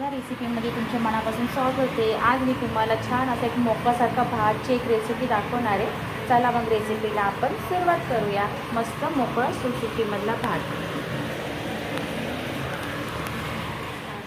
रेसिपीमध्ये तुमच्या मनापासून स्वागत होते. आज मी तुम्हाला छान असा एक मोकासारखा भातची एक रेसिपी दाखवणार आहे. चला मग रेसिपीला आपण सुरुवात करूया. मस्त मोकळा सुटसुटीमधला भात.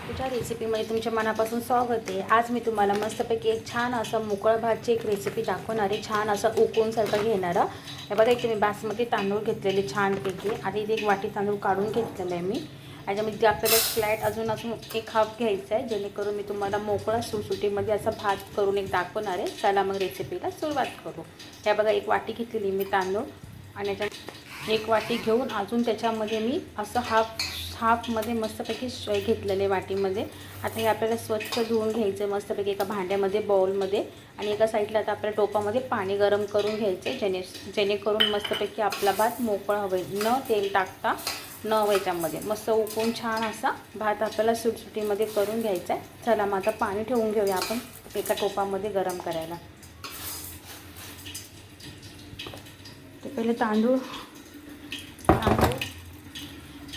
तुझ्या रेसिपीमध्ये तुमच्या मनापासून स्वागत आहे आज मी तुम्हाला मस्तपैकी एक छान असं मोकळा भातची एक रेसिपी दाखवणार आहे. छान असं उकळूनसारखं घेणारं हे बघा इथे मी बासमती तांदूळ घेतलेले छानपैकी. आणि इथे एक वाटी तांदूळ काढून घेतलेलं आहे मी. याच्यामध्ये आपल्याला फ्लॅट अजून अजून एक हाफ घ्यायचा आहे जेणेकरून मी तुम्हाला मोकळा सुटसुटीमध्ये असा भात करून एक दाखवणार आहे. चला मग रेसिपीला सुरुवात करू. त्या बघा एक वाटी घेतलेली मी तांदूळ आणि याच्यात एक वाटी घेऊन अजून त्याच्यामध्ये मी असं हाफ हाफमध्ये मस्तपैकी घेतलेले वाटीमध्ये. आता हे आपल्याला स्वच्छ धुवून घ्यायचं आहे मस्तपैकी एका भांड्यामध्ये बॉलमध्ये आणि एका साईडला आता आपल्या टोपामध्ये पाणी गरम करून घ्यायचं आहे जेणे जेणेकरून मस्तपैकी आपला भात मोकळा होईल. न तेल टाकता न याच्यामध्ये मस्त उकळून छान असा भात आपल्याला सुटसुटीमध्ये करून घ्यायचा आहे. चला मग आता पाणी ठेवून घेऊया आपण एका टोपामध्ये गरम करायला. ते पहिले तांदूळ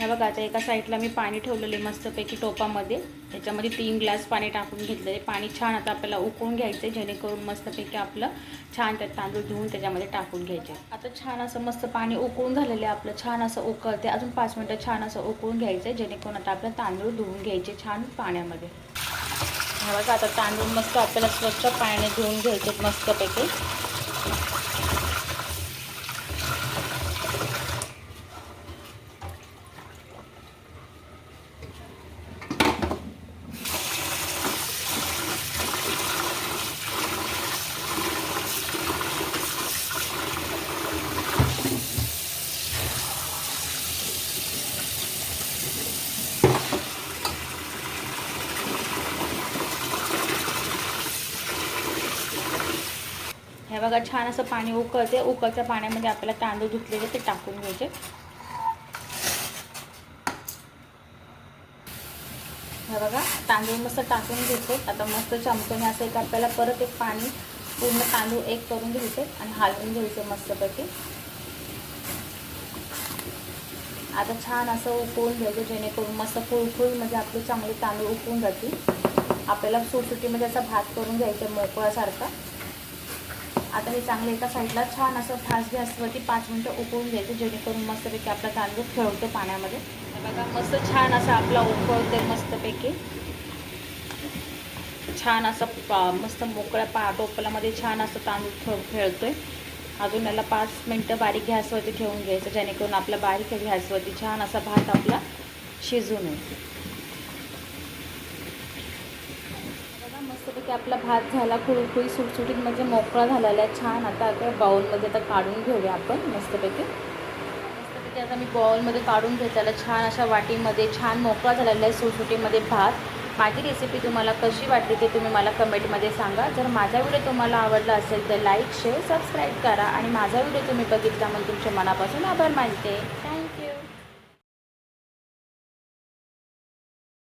हे बघा आता एका साईडला मी पाणी ठेवलेले मस्तपैकी टोपामध्ये. त्याच्यामध्ये तीन ग्लास पाणी टाकून घेतलेले पाणी छान आता आपल्याला उकळून घ्यायचं आहे जेणेकरून मस्तपैकी आपलं छान त्यात तांदूळ धुवून त्याच्यामध्ये टाकून घ्यायचे. आता छान असं मस्त पाणी उकळून झालेलं आहे आपलं छान असं उकळते. अजून पाच मिनटं छान असं उकळून घ्यायचं आहे जेणेकरून आता आपलं तांदूळ धुवून घ्यायचे छान पाण्यामध्ये. हे बघा आता तांदूळ मस्त आपल्याला स्वच्छ पाण्याने धुवून घ्यायचे मस्तपैकी. हे बघा छान असं पाणी उकळते. उकळत्या पाण्यामध्ये आपल्याला तांदूळ धुतलेले ते टाकून घ्यायचे. हे बघा तांदूळ मस्त टाकून घेते आता मस्त चमच्याने असं एक आपल्याला परत एक पाणी पूर्ण तांदूळ एक करून घ्यायचे आणि हलवून घ्यायचे मस्तपैकी. आता छान असं उकळून घ्यायचं जेणेकरून मस्त फुळफुळीमध्ये आपले चांगले तांदूळ उकळून जातील. आपल्याला सुटसुटीमध्ये असा भात करून घ्यायचा मोकळासारखा आता हे चांगलं एका साईडला छान असं फास्ट गॅसवरती पाच मिनटं उकळून घ्यायचं जेणेकरून मस्तपैकी आपला तांदूळ खेळतो पाण्यामध्ये. बघा मस्त छान असा आपला उकळते मस्तपैकी. छान असं पा मस्त मोकळ्या पा टोपलामध्ये छान असं तांदूळ खेळ आहे अजून याला पाच मिनटं बारीक गॅसवरती ठेवून घ्यायचं जेणेकरून आपला बारीक गॅसवरती छान असा भात आपला शिजून येईल की आपला भात झाला खुळखुळी सुटसुटीत म्हणजे मोकळा झालेला आहे. छान आता आता बाउलमध्ये आता काढून घेऊया आपण मस्तपैकी. मस्तपैकी आता मी बाउलमध्ये काढून घेतलेला छान अशा वाटीमध्ये छान मोकळा झालेला आहे सुटसुटीमध्ये भात. माझी रेसिपी तुम्हाला कशी वाटली ते तुम्ही मला कमेंटमध्ये सांगा. जर माझा व्हिडिओ तुम्हाला आवडला असेल तर लाईक शेअर सबस्क्राईब करा. आणि माझा व्हिडिओ तुम्ही बघितला म्हणून तुमच्या मनापासून आभार मानते.